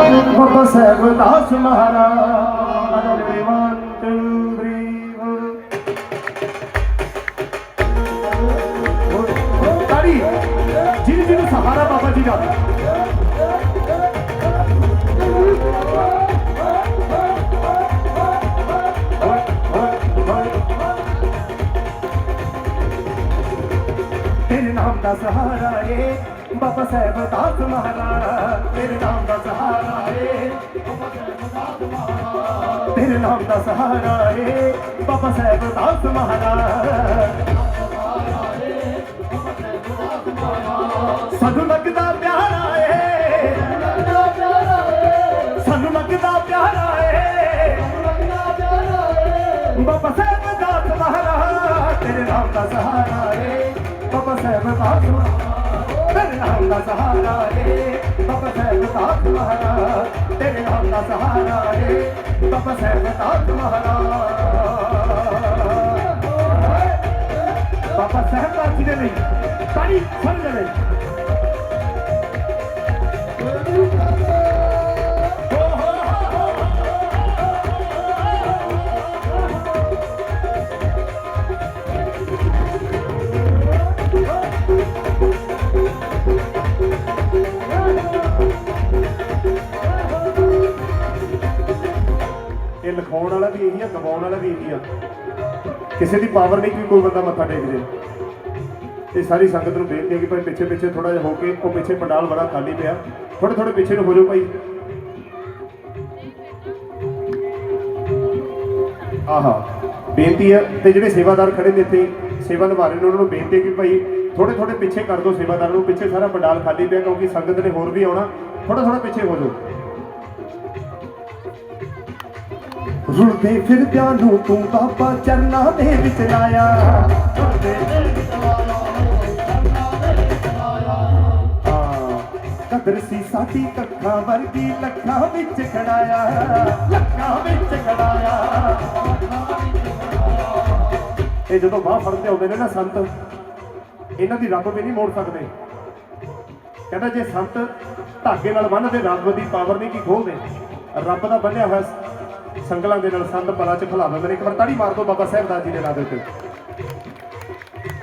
ਬਾਬਾ ਸਾਹਿਬ ਦਾਸ ਮਹਾਰਾਜ ਅਨੰਦ one ਤਾੜੀ ਜਿਹਨੂੰ ਜਿਹਨੂੰ ਸਹਾਰਾ ਬਾਬਾ ਜੀ ਦਾ। ਦਾ ਸਹਾਰਾ ਏ। ਬਾਬਾ ਸਾਹਿਬ ਦਾਸ ਮਹਾਰਾਜ, ਤੇਰੇ ਨਾਮ ਦਾ ਸਹਾਰਾ ਏ। ਤੇਰੇ ਨਾਮ ਦਾ ਸਹਾਰਾ ਏ। ਬਾਬਾ ਸਾਹਿਬ ਦਾਸ ਮਹਾਰਾਜ। ਸਾਨੂੰ ਲੱਗਦਾ ਪਿਆਰਾ ਏ। ਸਾਨੂੰ ਲੱਗਦਾ ਪਿਆਰਾ ਏ। ਬਾਬਾ ਸਾਹਿਬ ਦਾਸ ਮਹਾਰਾਜ, ਤੇਰੇ ਨਾਮ ਦਾ ਸਹਾਰਾ ਏ। ਬਾਬਾ ਸਾਹਿਬ ਦਾਸ ਮਹਾਰਾਜ, ਤੇਰੇ ਨਾਮ ਦਾ ਸਹਾਰਾ ਏ। ਬਾਬਾ ਸਾਹਿਬ ਦਾਸ ਮਹਾਰਾਜ, ਤੇਰੇ ਨਾਮ ਦਾ ਸਹਾਰਾ ਏ। ਬਾਬਾ ਸਾਹਿਬ ਦਾਸ ਮਹਾਰਾਜ। ਬਾਬਾ ਸਾਹਿਬ ਦਾਸ ਜੀ ਲਈ ਤਾੜੀ ਫੜ ਲੈ ਇਹ ਲਿਖਾਉਣ ਵਾਲਾ ਵੀ ਇਹੀ ਆ ਗਵਾਉਣ ਵਾਲਾ ਵੀ ਇਹੀ ਆ। ਕਿਸੇ ਦੀ ਪਾਵਰ ਨਹੀਂ ਕਿ ਕੋਈ ਬੰਦਾ ਮੱਥਾ ਟੇਕ ਦੇ ਇਹ ਸਾਰੀ ਸੰਗਤ ਨੂੰ ਬੇਨਤੀ ਹੈ ਕਿ ਭਾਈ ਪਿੱਛੇ ਪਿੱਛੇ ਥੋੜਾ ਜਿਹਾ ਹੋ ਕੇ, ਉਹ ਪਿੱਛੇ ਪੰਡਾਲ ਬੜਾ ਖਾਲੀ ਪਿਆ। ਥੋੜੇ ਥੋੜੇ ਪਿੱਛੇ ਨੂੰ ਹੋ ਜਾਓ ਭਾਈ। ਆਹਾ, ਬੇਨਤੀ ਹੈ ਤੇ ਜਿਹੜੇ ਸੇਵਾਦਾਰ ਖੜੇ ਨੇ ਇੱਥੇ, ਸੇਵਾ ਨਿਭਾ ਰਹੇ ਨੇ, ਉਹਨਾਂ ਨੂੰ ਬੇਨਤੀ ਹੈ ਕਿ ਭਾਈ ਥੋੜੇ ਥੋੜੇ ਪਿੱਛੇ ਕਰ ਦਿਓ ਸੇਵਾਦਾਰ ਨੂੰ, ਪਿੱਛੇ ਸਾਰਾ ਪੰਡਾਲ ਖਾਲੀ ਪਿਆ ਕਿਉਂਕਿ ਸੰਗਤ ਨੇ ਹੋਰ ਵੀ ਆਉਣਾ। ਥੋੜਾ ਥੋੜਾ ਪਿੱਛੇ ਹੋ ਜਾਓ। ਰੁਲਦੇ ਫਿਰਦਿਆਂ ਨੂੰ ਤੂੰ ਬਾਬਾ ਚਰਨਾਂ ਦੇ ਵਿੱਚ ਲਾਇਆ। ਕਦਰ ਸੀ ਸਾਡੀ ਕੱਖਾਂ ਵਰਗੀ ਲੱਖਾਂ ਵਿੱਚ ਖੜਾਇਆ। ਲੱਖਾਂ ਵਿੱਚ ਖੜਾਇਆ। ਇਹ ਜਦੋਂ ਬਾਹ ਫੜਦੇ ਆਉਂਦੇ ਨੇ ਨਾ ਸੰਤ, ਇਹਨਾਂ ਦੀ ਰੱਬ ਵੀ ਨਹੀਂ ਮੋੜ ਸਕਦੇ। ਕਹਿੰਦਾ ਜੇ ਸੰਤ ਧਾਗੇ ਨਾਲ ਬੰਨਦੇ ਰੱਬ ਦੀ ਪਾਵਰ ਨਹੀਂ ਕੀ ਖੋਲਦੇ ਰੱਬ ਦਾ ਬੰਨਿਆ ਹੋਇਆ ਸੰਗਲਾਂ ਦੇ ਨਾਲ ਸੰਤ ਪਲਾ ਚ ਖਲਾ ਦਿੰਦੇ ਇੱਕ ਵਾਰ ਤਾੜੀ ਮਾਰ ਦੋ ਬਾਬਾ ਸਾਹਿਬ ਦਾਸ ਜੀ ਦੇ ਨਾਂ ਦੇ ਉੱਤੇ।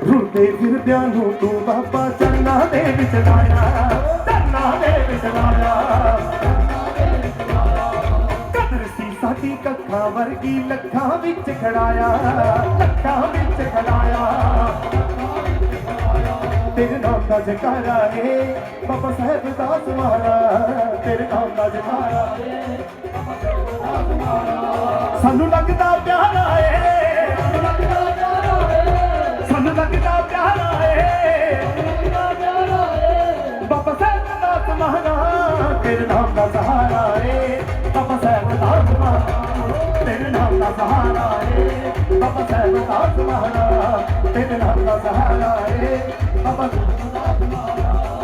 ਰੁਲਦੇ ਫਿਰਦਿਆਂ ਨੂੰ ਤੂੰ ਬਾਬਾ ਚੰਨਾ ਦੇ ਵਿੱਚ ਲਾਇਆ, ਚਰਨਾਂ ਦੇ ਵਿੱਚ ਲਾਇਆ। ਕਦਰ ਸੀ ਸਾਡੀ ਕੱਖਾਂ ਵਰਗੀ ਲੱਖਾਂ ਵਿੱਚ ਖੜਾਇਆ, ਲੱਖਾਂ ਵਿੱਚ ਖੜਾਇਆ। ਤੇਰੇ ਨਾਮ ਦਾ ਜਕਾਰਾ ਏ, ਬਾਬਾ ਸਾਹਿਬ ਦਾਸ ਮਹਾਰਾਜ ਤੇਰੇ ਨਾਮ ਦਾ ਜਕਾਰਾ ਏ ਸਾਨੂੰ ਲੱਗਦਾ ਪਿਆਰਾ ਏ ਸਾਨੂੰ ਲੱਗਦਾ ਪਿਆਰਾ ਏ ਬਾਬਾ ਸਾਹਿਬ ਦਾਸ ਮਹਾਰਾਜ, ਤੇਰੇ ਨਾਮ ਦਾ ਸਹਾਰਾ ਏ। ਬਾਬਾ ਸਾਹਿਬ ਦਾਸ ਮਹਾਰਾਜ, ਤੇਰੇ ਨਾਮ ਦਾ ਸਹਾਰਾ ਏ। ਬਾਬਾ ਸਾਹਿਬ ਦਾ ਮਹਾਰਾਜ, ਤੇਰੇ ਨਾਮ ਦਾ ਸਹਾਰਾ ਏ। ਬਾਬਾ ਸਾਹਿਬ ਦਾਸ ਮਹਾਰਾਜ।